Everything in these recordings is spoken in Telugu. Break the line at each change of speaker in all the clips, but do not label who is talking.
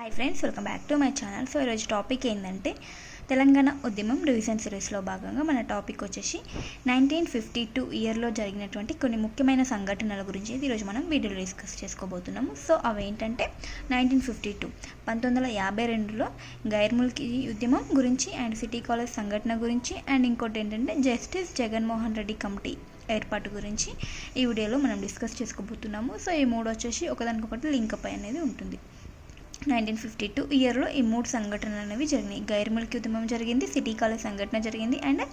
Hi friends welcome back to my channel so ఈరోజు టాపిక్ ఏంటంటే తెలంగాణ ఉద్యమం రివిజన్ సిరీస్లో భాగంగా మన టాపిక్ వచ్చేసి నైన్టీన్ ఫిఫ్టీ టూ ఇయర్లో జరిగినటువంటి కొన్ని ముఖ్యమైన సంఘటనల గురించి ఈరోజు మనం వీడియోలో డిస్కస్ చేసుకోబోతున్నాము. సో అవి ఏంటంటే నైన్టీన్ ఫిఫ్టీ టూ పంతొమ్మిది వందల యాభై రెండులో గైర్ముల్కి ఉద్యమం గురించి అండ్ సిటీ కాలేజ్ సంఘటన గురించి అండ్ ఇంకోటి ఏంటంటే జస్టిస్ జగన్మోహన్ రెడ్డి కమిటీ ఏర్పాటు గురించి ఈ వీడియోలో మనం డిస్కస్ చేసుకోబోతున్నాము. సో ఈ మూడు వచ్చేసి ఒకదానికొకటి లింక్ అప్ అనేది ఉంటుంది. నైన్టీన్ ఫిఫ్టీ టూ ఇయర్లో ఈ మూడు సంఘటనలు అనేవి జరిగినాయి. గైర్ముల్కి ఉద్యమం జరిగింది సిటీ కాలేజ్ సంఘటన జరిగింది అండ్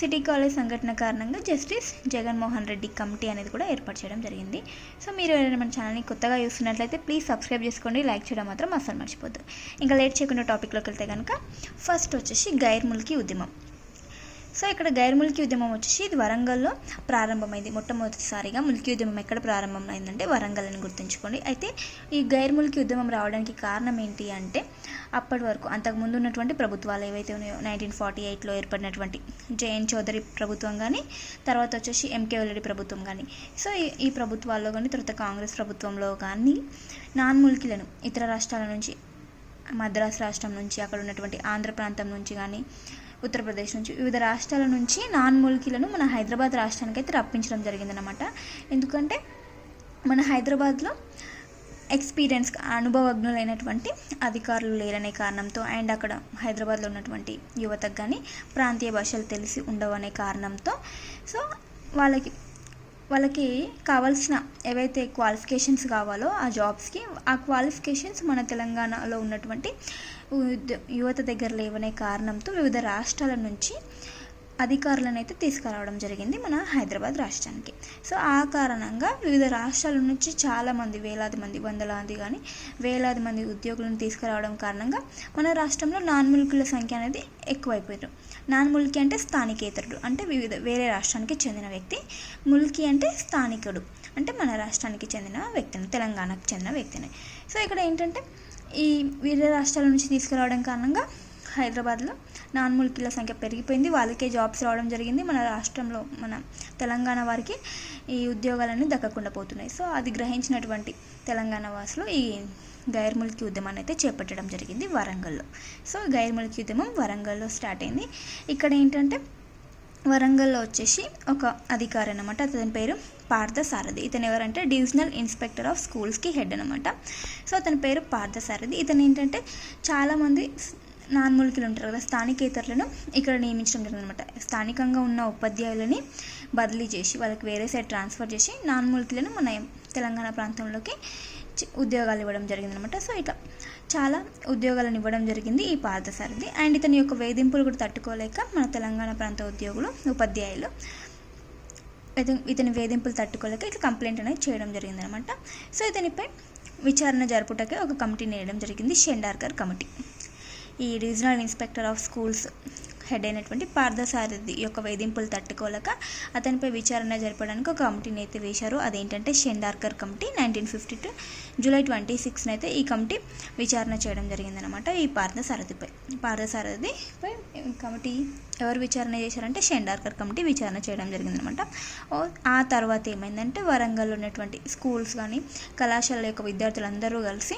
సిటీ కాలేజ్ సంఘటన కారణంగా జస్టిస్ జగన్మోహన్ రెడ్డి కమిటీ అనేది కూడా ఏర్పాటు చేయడం జరిగింది. సో మీరు ఎవరైనా మన ఛానల్ని కొత్తగా చూస్తున్నట్లయితే ప్లీజ్ సబ్స్క్రైబ్ చేసుకోండి లైక్ చేయడం మాత్రం అస్సలు మర్చిపోద్దు. ఇంకా లేట్ చేయకుండా టాపిక్లోకి వెళ్తే కనుక ఫస్ట్ వచ్చేసి గైర్ముల్కి ఉద్యమం. సో ఇక్కడ గైర్ ముల్కీ ఉద్యమం వచ్చేసి ఇది వరంగల్లో ప్రారంభమైంది. మొట్టమొదటిసారిగా ముల్కీ ఉద్యమం ఎక్కడ ప్రారంభమైందంటే వరంగల్ అని గుర్తుంచుకోండి. అయితే ఈ గైర్ ముల్కీ ఉద్యమం రావడానికి కారణం ఏంటి అంటే అప్పటి వరకు అంతకుముందు ఉన్నటువంటి ప్రభుత్వాలు ఏవైతే ఉన్నాయో నైన్టీన్ ఫార్టీ ఎయిట్లో ఏర్పడినటువంటి జేఎన్ చౌదరి ప్రభుత్వం కానీ తర్వాత వచ్చేసి ఎంకే వెల్లడి ప్రభుత్వం కానీ సో ఈ ప్రభుత్వాల్లో కానీ తర్వాత కాంగ్రెస్ ప్రభుత్వంలో కానీ నాన్ ముల్కీలను ఇతర రాష్ట్రాల నుంచి మద్రాసు రాష్ట్రం నుంచి అక్కడ ఉన్నటువంటి ఆంధ్ర ప్రాంతం నుంచి కానీ ఉత్తరప్రదేశ్ నుంచి వివిధ రాష్ట్రాల నుంచి నాన్ మూలికలను మన హైదరాబాద్ రాష్ట్రానికి అయితే రప్పించడం జరిగిందనమాట ఎందుకంటే మన హైదరాబాద్లో ఎక్స్పీరియన్స్ అనుభవజ్ఞులైనటువంటి అధికారులు లేరనే కారణంతో అండ్ అక్కడ హైదరాబాద్లో ఉన్నటువంటి యువతకు కానీ ప్రాంతీయ భాషలు తెలిసి ఉండవనే కారణంతో సో వాళ్ళకి వాళ్ళకి కావాల్సిన ఏవైతే క్వాలిఫికేషన్స్ కావాలో ఆ జాబ్స్కి ఆ క్వాలిఫికేషన్స్ మన తెలంగాణలో ఉన్నటువంటి యువత దగ్గర లేవనే కారణంతో వివిధ రాష్ట్రాల నుంచి అధికారులను అయితే తీసుకురావడం జరిగింది మన హైదరాబాద్ రాష్ట్రానికి. సో ఆ కారణంగా వివిధ రాష్ట్రాల నుంచి చాలామంది వేలాది మంది వందలాది కానీ వేలాది మంది ఉద్యోగులను తీసుకురావడం కారణంగా మన రాష్ట్రంలో నాన్ ముల్కుల సంఖ్య అనేది ఎక్కువైపోయారు నాన్ ముల్కి అంటే స్థానికేతరుడు అంటే వివిధ వేరే రాష్ట్రానికి చెందిన వ్యక్తి. ముల్కి అంటే స్థానికుడు అంటే మన రాష్ట్రానికి చెందిన వ్యక్తిని తెలంగాణకు చెందిన వ్యక్తిని. సో ఇక్కడ ఏంటంటే ఈ వేరే రాష్ట్రాల నుంచి తీసుకురావడం కారణంగా హైదరాబాద్లో నాన్ ముల్కీల సంఖ్య పెరిగిపోయింది. వాళ్ళకే జాబ్స్ రావడం జరిగింది. మన రాష్ట్రంలో మన తెలంగాణ వారికి ఈ ఉద్యోగాలన్నీ దక్కకుండా పోతున్నాయి. సో అది గ్రహించినటువంటి తెలంగాణ వాసులు ఈ గైర్ముల్కి ఉద్యమాన్ని అయితే చేపట్టడం జరిగింది వరంగల్లో. సో గైర్ముల్కి ఉద్యమం వరంగల్లో స్టార్ట్ అయింది. ఇక్కడ ఏంటంటే వరంగల్లో వచ్చేసి ఒక అధికారి అనమాట అతని పేరు పార్థ సారథి ఇతను ఎవరంటే డివిజనల్ ఇన్స్పెక్టర్ ఆఫ్ స్కూల్స్కి హెడ్ అనమాట సో అతని పేరు పార్థ సారథి ఇతను ఏంటంటే చాలామంది నాన్మూలికలు ఉంటారు కదా స్థానికేతరులను ఇక్కడ నియమించడం జరిగిందనమాట స్థానికంగా ఉన్న ఉపాధ్యాయులని బదిలీ చేసి వాళ్ళకి వేరే సైడ్ ట్రాన్స్ఫర్ చేసి నాన్మూలికలను మన తెలంగాణ ప్రాంతంలోకి ఉద్యోగాలు ఇవ్వడం జరిగింది అనమాట సో ఇట్లా చాలా ఉద్యోగాలను ఇవ్వడం జరిగింది ఈ పార్థసారథి. అండ్ ఇతని యొక్క వేధింపులు కూడా తట్టుకోలేక మన తెలంగాణ ప్రాంత ఉద్యోగులు ఉపాధ్యాయులు ఇతని వేధింపులు తట్టుకోలేక ఇట్లా కంప్లైంట్ అనేది చేయడం జరిగిందనమాట. సో ఇతనిపై విచారణ జరుపుటకే ఒక కమిటీని వేయడం జరిగింది షెండార్కర్ కమిటీ. ఈ regional inspector of schools head అయినటువంటి పార్థసారథి యొక్క వేధింపులు తట్టుకోలేక అతనిపై విచారణ జరపడానికి ఒక కమిటీని అయితే వేశారు. అదేంటంటే Shendarkar committee nineteen fifty two July twenty సిక్స్న అయితే ఈ కమిటీ విచారణ చేయడం జరిగిందనమాట ఈ పార్థసారథిపై. పార్థసారథిపై కమిటీ ఎవరు విచారణ చేశారంటే షెండార్కర్ కమిటీ విచారణ చేయడం జరిగిందనమాట ఆ తర్వాత ఏమైందంటే వరంగల్లో ఉన్నటువంటి స్కూల్స్ కానీ కళాశాల యొక్క విద్యార్థులందరూ కలిసి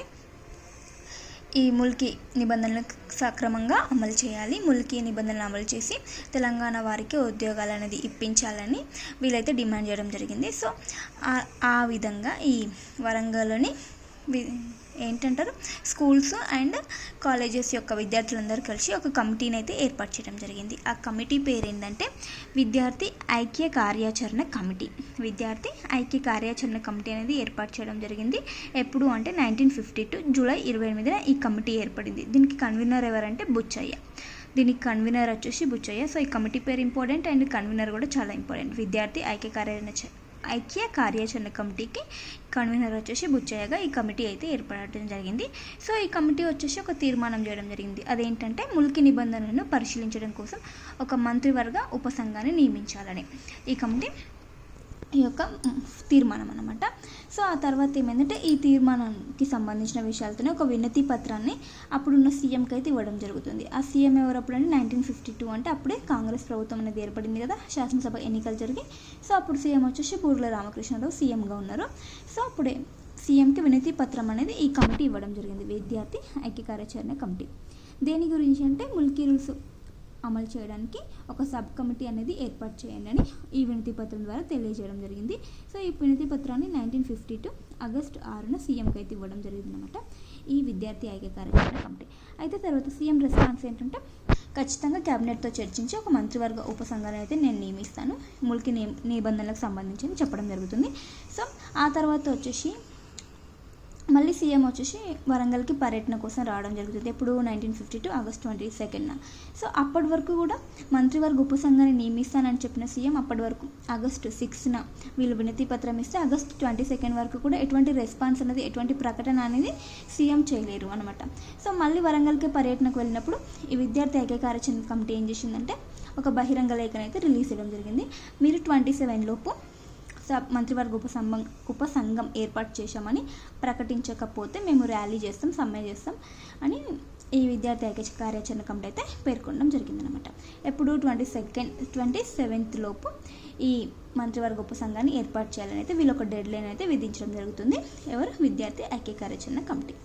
ఈ ముల్కీ నిబంధనలు సక్రమంగా అమలు చేయాలి. ముల్కీ నిబంధనలు అమలు చేసి తెలంగాణ వారికి ఉద్యోగాలు అనేది ఇప్పించాలని వీళ్ళైతే డిమాండ్ చేయడం జరిగింది. సో ఆ విధంగా ఈ వరంగల్లోని ఏంటంటారు? స్కూల్స్ అండ్ కాలేజెస్ యొక్క విద్యార్థులందరూ కలిసి ఒక కమిటీని అయితే ఏర్పాటు చేయడం జరిగింది. ఆ కమిటీ పేరు ఏంటంటే విద్యార్థి ఐక్య కార్యాచరణ కమిటీ. విద్యార్థి ఐక్య కార్యాచరణ కమిటీ అనేది ఏర్పాటు చేయడం జరిగింది. ఎప్పుడు అంటే నైన్టీన్ ఫిఫ్టీ టూ జూలై ఇరవై ఎనిమిదిన ఈ కమిటీ ఏర్పడింది. దీనికి కన్వీనర్ ఎవరంటే బుచ్చయ్య. దీనికి కన్వీనర్ వచ్చేసి బుచ్చయ్య. సో ఈ కమిటీ పేరు ఇంపార్టెంట్ అండ్ కన్వీనర్ కూడా చాలా ఇంపార్టెంట్. విద్యార్థి ఐక్య కార్యాచరణ ఐక్య కార్యాచరణ కమిటీకి కన్వీనర్ వచ్చేసి బుచ్చయ్యగా ఈ కమిటీ అయితే ఏర్పడటం జరిగింది. సో ఈ కమిటీ వచ్చేసి ఒక తీర్మానం చేయడం జరిగింది. అదేంటంటే ముల్కి నిబంధనలను పరిశీలించడం కోసం ఒక మంత్రివర్గ ఉపసంఘాన్ని నియమించాలని. ఈ కమిటీ ఈ యొక్క తీర్మానం అనమాట సో ఆ తర్వాత ఏమైందంటే ఈ తీర్మానానికి సంబంధించిన విషయాలతోనే ఒక వినతి పత్రాన్ని అప్పుడున్న సీఎంకి అయితే ఇవ్వడం జరుగుతుంది. ఆ సీఎం ఎవరు అప్పుడు అంటే నైన్టీన్ ఫిఫ్టీ టూ అంటే అప్పుడే కాంగ్రెస్ ప్రభుత్వం అనేది ఏర్పడింది కదా శాసనసభ ఎన్నికలు జరిగి సో అప్పుడు సీఎం వచ్చేసి పూర్ల రామకృష్ణరావు సీఎంగా ఉన్నారు. సో అప్పుడే సీఎంకి వినతి పత్రం అనేది ఈ కమిటీ ఇవ్వడం జరిగింది విద్యార్థి ఐక్య కార్యాచరణ కమిటీ. దేని గురించి అంటే ముల్కీ రూల్స్ అమలు చేయడానికి ఒక సబ్ కమిటీ అనేది ఏర్పాటు చేయండి అని ఈ వినతి పత్రం ద్వారా తెలియజేయడం జరిగింది. సో ఈ వినతి పత్రాన్ని నైన్టీన్ ఫిఫ్టీ టూ ఆగస్ట్ ఆరున సీఎంకి అయితే ఇవ్వడం జరిగిందనమాట ఈ విద్యార్థి ఐక్య కార్యక్రమ కమిటీ. అయితే తర్వాత సీఎం రెస్పాన్స్ ఏంటంటే ఖచ్చితంగా క్యాబినెట్తో చర్చించి ఒక మంత్రివర్గ ఉపసంఘాన్ని అయితే నేను నియమిస్తాను. ముల్కి ని నిబంధనలకు సంబంధించి చెప్పడం జరుగుతుంది. సో ఆ తర్వాత వచ్చేసి మళ్ళీ సీఎం వచ్చేసి వరంగల్కి పర్యటన కోసం రావడం జరుగుతుంది. ఎప్పుడు nineteen fifty two August twenty సెకండ్న so అప్పటి వరకు కూడా మంత్రివర్గ ఉపసంఘాన్ని నియమిస్తానని చెప్పిన సీఎం అప్పటి వరకు ఆగస్టు సిక్స్న వీళ్ళు వినతి పత్రం ఇస్తే ఆగస్ట్ ట్వంటీ సెకండ్ వరకు కూడా ఎటువంటి రెస్పాన్స్ అనేది ఎటువంటి ప్రకటన అనేది సీఎం చేయలేరు అనమాట సో మళ్ళీ వరంగల్కి పర్యటనకు వెళ్ళినప్పుడు ఈ విద్యార్థి ఐక్య కార్యాచరణ కమిటీ ఏం చేసిందంటే ఒక బహిరంగ లేఖను అయితే రిలీజ్ చేయడం జరిగింది. మీరు ట్వంటీ సెవెన్ లోపు సబ్ మంత్రివర్గ ఉపసంఘం ఉపసంఘం ఏర్పాటు చేశామని ప్రకటించకపోతే మేము ర్యాలీ చేస్తాం సమ్మె చేస్తాం అని ఈ విద్యార్థి ఐక్య కార్యాచరణ కమిటీ అయితే పేర్కొనడం జరిగిందనమాట ఎప్పుడు? ట్వంటీ సెకండ్ ట్వంటీ సెవెంత్ లోపు ఈ మంత్రివర్గ ఉపసంఘాన్ని ఏర్పాటు చేయాలని అయితే వీళ్ళు ఒక డెడ్ లైన్ అయితే విధించడం జరుగుతుంది. ఎవరు? విద్యార్థి ఐక్య కార్యాచరణ కమిటీ.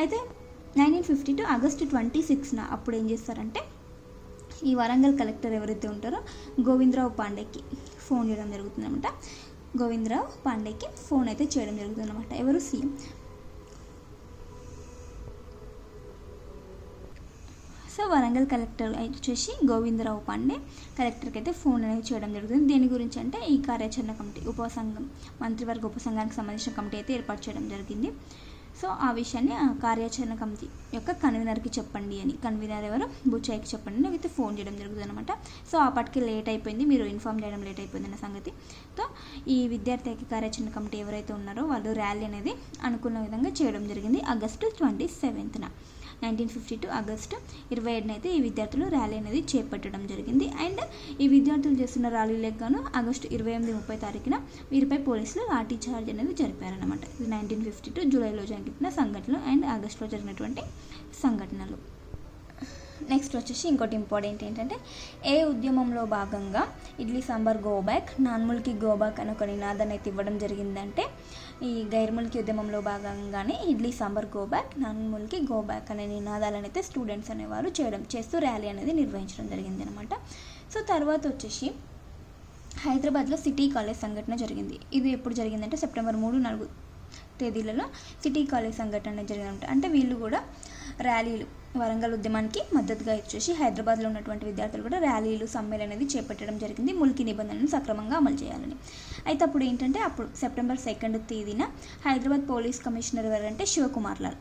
అయితే nineteen fifty two August twenty సిక్స్న అప్పుడు ఏం చేస్తారంటే ఈ వరంగల్ కలెక్టర్ ఎవరైతే ఉంటారో గోవిందరావు పాండేకి ఫోన్ చేయడం జరుగుతుందన్నమాట. గోవిందరావు పాండేకి ఫోన్ అయితే చేయడం జరుగుతుందన్నమాట. ఎవరు సీఎం? సో వరంగల్ కలెక్టర్ వచ్చేసి గోవిందరావు పాండే కలెక్టర్కి అయితే ఫోన్ అనేది చేయడం జరుగుతుంది. దేని గురించి అంటే ఈ కార్యాచరణ కమిటీ ఉపసంఘం మంత్రివర్గ ఉపసంఘానికి సంబంధించిన కమిటీ అయితే ఏర్పాటు చేయడం జరిగింది. సో ఆ విషయాన్ని ఆ కార్యాచరణ కమిటీ యొక్క కన్వీనర్కి చెప్పండి అని. కన్వీనర్ ఎవరు? బుచ్చాయికి చెప్పండి. అని అయితే ఫోన్ చేయడం జరుగుతుంది అనమాట సో అప్పటికి లేట్ అయిపోయింది. మీరు ఇన్ఫామ్ చేయడం లేట్ అయిపోయింది అన్న సంగతి. సో ఈ విద్యార్థి ఐక్య కార్యాచరణ కమిటీ ఎవరైతే ఉన్నారో వాళ్ళు ర్యాలీ అనేది అనుకున్న విధంగా చేయడం జరిగింది. ఆగస్టు ట్వంటీ సెవెంత్న. నైన్టీన్ ఫిఫ్టీ టూ ఆగస్టు ఇరవై ఏడున అయితే ఈ విద్యార్థులు ర్యాలీ అనేది చేపట్టడం జరిగింది. అండ్ ఈ విద్యార్థులు చేస్తున్న ర్యాలీలకు గాను ఆగస్టు ఇరవై ఎనిమిది ముప్పై తారీఖున వీరిపై పోలీసులు లాఠీ చార్జ్ అనేది జరిపారనమాట ఇది నైన్టీన్ ఫిఫ్టీ టూ జూలైలో జరిగిన సంఘటనలు అండ్ ఆగస్టులో జరిగినటువంటి సంఘటనలు. నెక్స్ట్ వచ్చేసి ఇంకోటి ఇంపార్టెంట్ ఏంటంటే ఏ ఉద్యమంలో భాగంగా ఇడ్లీ సాంబార్ గోబ్యాక్ నాన్ముల్కి గోబ్యాక్ అని ఒక నినాదాన్ని అయితే ఇవ్వడం జరిగిందంటే ఈ గైర్ముల్కి ఉద్యమంలో భాగంగానే ఇడ్లీ సాంబార్ గోబ్యాక్ నాన్ముల్కి గోబ్యాక్ అనే నినాదాలను అయితే స్టూడెంట్స్ అనేవారు చేయడం చేస్తూ ర్యాలీ అనేది నిర్వహించడం జరిగింది అనమాట సో తర్వాత వచ్చేసి హైదరాబాద్లో సిటీ కాలేజ్ సంఘటన జరిగింది. ఇది ఎప్పుడు జరిగిందంటే సెప్టెంబర్ మూడు నాలుగు తేదీలలో సిటీ కాలేజ్ సంఘటన అనేది జరిగిందంట అంటే వీళ్ళు కూడా ర్యాలీలు వరంగల్ ఉద్యమానికి మద్దతుగా ఇచ్చేసి హైదరాబాద్లో ఉన్నటువంటి విద్యార్థులు కూడా ర్యాలీలు సమ్మెలు అనేది చేపట్టడం జరిగింది. ముల్కి నిబంధనలను సక్రమంగా అమలు చేయాలని. అయితే అప్పుడు ఏంటంటే అప్పుడు సెప్టెంబర్ సెకండ్ తేదీన హైదరాబాద్ పోలీస్ కమిషనర్ ఎవరంటే శివకుమార్ లాల్.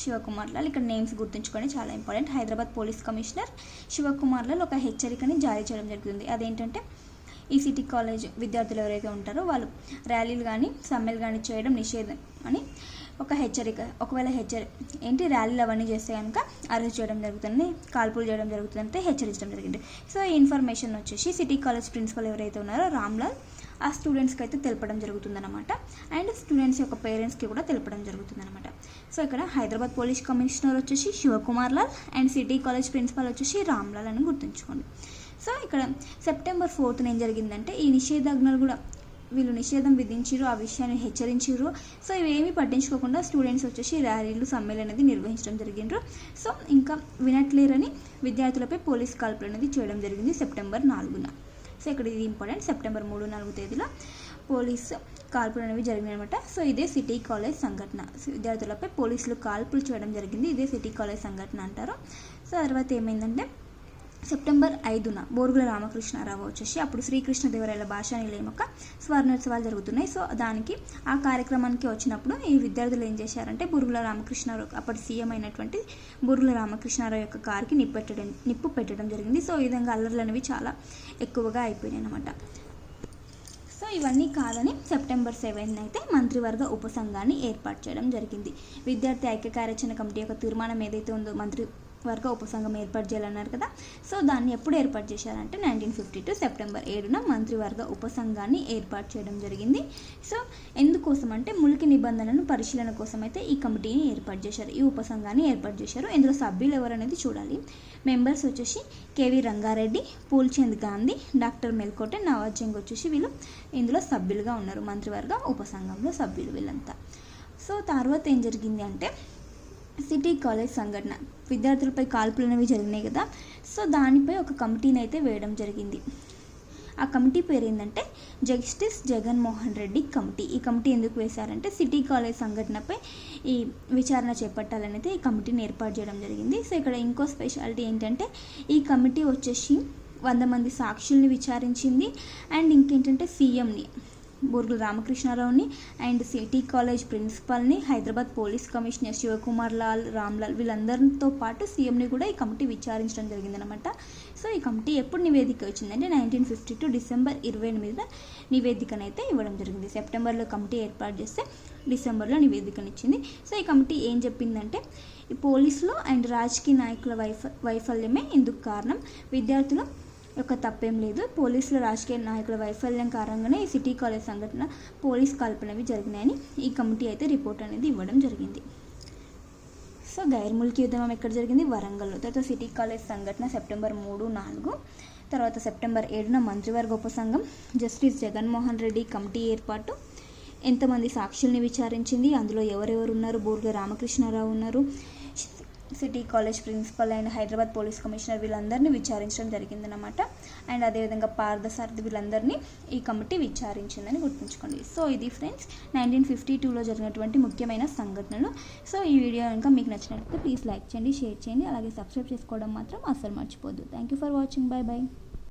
శివకుమార్ లాల్ ఇక్కడ నేమ్స్ గుర్తుంచుకొని చాలా important. Hyderabad police commissioner Shivakumar Lal ఒక హెచ్చరికని జారీ చేయడం జరుగుతుంది. అదేంటంటే ఈ సిటీ కాలేజ్ విద్యార్థులు ఎవరైతే ఉంటారో వాళ్ళు ర్యాలీలు కానీ సమ్మెలు కానీ చేయడం నిషేధం అని ఒక హెచ్చరిక ఒకవేళ హెచ్చరి ఏంటి ర్యాలీలు అవన్నీ చేస్తే కనుక అరెస్ట్ చేయడం జరుగుతుంది కాల్పులు చేయడం జరుగుతుంది అంటే హెచ్చరించడం జరిగింది. సో ఈ ఇన్ఫర్మేషన్ వచ్చేసి సిటీ కాలేజ్ ప్రిన్సిపల్ ఎవరైతే ఉన్నారో రామ్లాల్ ఆ స్టూడెంట్స్కి అయితే తెలపడం జరుగుతుందన్నమాట. అండ్ స్టూడెంట్స్ యొక్క పేరెంట్స్కి కూడా తెలపడం జరుగుతుందన్నమాట. సో ఇక్కడ హైదరాబాద్ పోలీస్ కమిషనర్ వచ్చేసి Shivakumar Lal and city college principal వచ్చేసి రామ్లాల్ అని గుర్తుంచుకోండి. సో ఇక్కడ సెప్టెంబర్ ఫోర్త్న ఏం జరిగిందంటే ఈ నిషేధాజ్ఞలు కూడా వీళ్ళు నిషేధం విధించారు ఆ విషయాన్ని హెచ్చరించారు సో ఇవేమీ పట్టించుకోకుండా స్టూడెంట్స్ వచ్చేసి ర్యాలీలు సమ్మెలు అనేది నిర్వహించడం జరిగిండ్రు. సో ఇంకా వినట్లేరని విద్యార్థులపై పోలీస్ కాల్పులు అనేది చేయడం జరిగింది సెప్టెంబర్ నాలుగున. సో ఇక్కడ ఇది ఇంపార్టెంట్. సెప్టెంబర్ మూడు నాలుగు తేదీలో పోలీసు కాల్పులు అనేవి జరిగినాయి అనమాట సో ఇదే సిటీ కాలేజ్ సంఘటన. విద్యార్థులపై పోలీసులు కాల్పులు చేయడం జరిగింది. ఇదే సిటీ కాలేజ్ సంఘటన అంటారు. సో తర్వాత ఏమైందంటే సెప్టెంబర్ ఐదున బోరుగుల రామకృష్ణారావు వచ్చేసి అప్పుడు శ్రీకృష్ణదేవరాయల భాషా నిలయం యొక్క స్వర్ణోత్సవాలు జరుగుతున్నాయి. సో దానికి ఆ కార్యక్రమానికి వచ్చినప్పుడు ఈ విద్యార్థులు ఏం చేశారంటే బురుగుల రామకృష్ణారావు అప్పటి సీఎం అయినటువంటి బురుగుల రామకృష్ణారావు యొక్క కారుకి నిప్పు పెట్టడం నిప్పు పెట్టడం జరిగింది. సో ఈ విధంగా అల్లర్లు అనేవి చాలా ఎక్కువగా అయిపోయినాయి అనమాట సో ఇవన్నీ కాదని సెప్టెంబర్ సెవెన్ అయితే మంత్రివర్గ ఉపసంఘాన్ని ఏర్పాటు చేయడం జరిగింది. విద్యార్థి ఐక్య కార్యాచరణ కమిటీ యొక్క తీర్మానం ఏదైతే ఉందో మంత్రి వర్గ ఉపసంఘం ఏర్పాటు చేయాలన్నారు కదా. సో దాన్ని ఎప్పుడు ఏర్పాటు చేశారంటే నైన్టీన్ ఫిఫ్టీ టూ సెప్టెంబర్ ఏడున మంత్రివర్గ ఉపసంఘాన్ని ఏర్పాటు చేయడం జరిగింది. సో ఎందుకోసం అంటే ములికి నిబంధనలను పరిశీలన కోసం అయితే ఈ కమిటీని ఏర్పాటు చేశారు. ఈ ఉపసంఘాన్ని ఏర్పాటు చేశారు. ఇందులో సభ్యులు ఎవరనేది చూడాలి. మెంబర్స్ వచ్చేసి K V Rangareddy Phulchand Gandhi doctor Melkote Nawaz Jung వచ్చేసి వీళ్ళు ఇందులో సభ్యులుగా ఉన్నారు. మంత్రివర్గ ఉపసంఘంలో సభ్యులు వీళ్ళంతా. సో తర్వాత ఏం జరిగింది అంటే సిటీ కాలేజ్ సంఘటన. విద్యార్థులపై కాల్పులు అనేవి జరిగినాయి కదా. సో దానిపై ఒక కమిటీని అయితే వేయడం జరిగింది. ఆ కమిటీ పేరు ఏంటంటే జస్టిస్ జగన్మోహన్ రెడ్డి కమిటీ. ఈ కమిటీ ఎందుకు వేశారంటే సిటీ కాలేజ్ సంఘటనపై ఈ విచారణ చేపట్టాలని అయితే ఈ కమిటీని ఏర్పాటు చేయడం జరిగింది. సో ఇక్కడ ఇంకో స్పెషాలిటీ ఏంటంటే ఈ కమిటీ వచ్చేసి వంద మంది సాక్షుల్ని విచారించింది. అండ్ ఇంకేంటంటే సీఎంని. బూర్గుల రామకృష్ణారావుని అండ్ సిటీ కాలేజ్ ప్రిన్సిపల్ని హైదరాబాద్ పోలీస్ కమిషనర్ శివకుమార్ లాల్ రామ్లాల్ వీళ్ళందరితో పాటు సీఎంని కూడా ఈ కమిటీ విచారించడం జరిగిందనమాట సో ఈ కమిటీ ఎప్పుడు నివేదిక వచ్చిందంటే నైన్టీన్ ఫిఫ్టీ టూ డిసెంబర్ ఇరవై ఎనిమిదిన నివేదికనైతే ఇవ్వడం జరిగింది. సెప్టెంబర్లో కమిటీ ఏర్పాటు చేస్తే డిసెంబర్లో నివేదికనిచ్చింది. సో ఈ కమిటీ ఏం చెప్పిందంటే ఈ పోలీసులు అండ్ రాజకీయ నాయకుల వైఫ వైఫల్యమే ఇందుకు కారణం. విద్యార్థులు యొక్క తప్పేం లేదు. పోలీసుల రాజకీయ నాయకుల వైఫల్యం కారణంగానే ఈ సిటీ కాలేజ్ సంఘటన పోలీస్ కాల్పనవి జరిగినాయని ఈ కమిటీ అయితే రిపోర్ట్ అనేది ఇవ్వడం జరిగింది. సో గైర్ముల్కి ఉద్యమం ఎక్కడ జరిగింది? వరంగల్లో. తర్వాత సిటీ కాలేజ్ సంఘటన సెప్టెంబర్ మూడు నాలుగు. తర్వాత సెప్టెంబర్ ఏడున మంత్రివర్గ ఉపసంఘం జస్టిస్ జగన్మోహన్ రెడ్డి కమిటీ ఏర్పాటు. ఎంతమంది సాక్షుల్ని విచారించింది? అందులో ఎవరెవరు ఉన్నారు? బోర్గ రామకృష్ణారావు ఉన్నారు. City college principal and Hyderabad police commissioner వీళ్ళందరినీ విచారించడం జరిగిందనమాట అండ్ అదేవిధంగా పార్థసారథి వీళ్ళందరినీ ఈ కమిటీ విచారించిందని గుర్తుంచుకోండి. సో ఇది ఫ్రెండ్స్ నైన్టీన్ ఫిఫ్టీ టూలో జరిగినటువంటి ముఖ్యమైన సంఘటనలు. సో ఈ వీడియో కనుక మీకు నచ్చినట్లయితే ప్లీజ్ లైక్ చేయండి షేర్ చేయండి అలాగే సబ్స్క్రైబ్ చేసుకోవడం మాత్రం అస్సలు మర్చిపోద్దు thank you for watching. Bye bye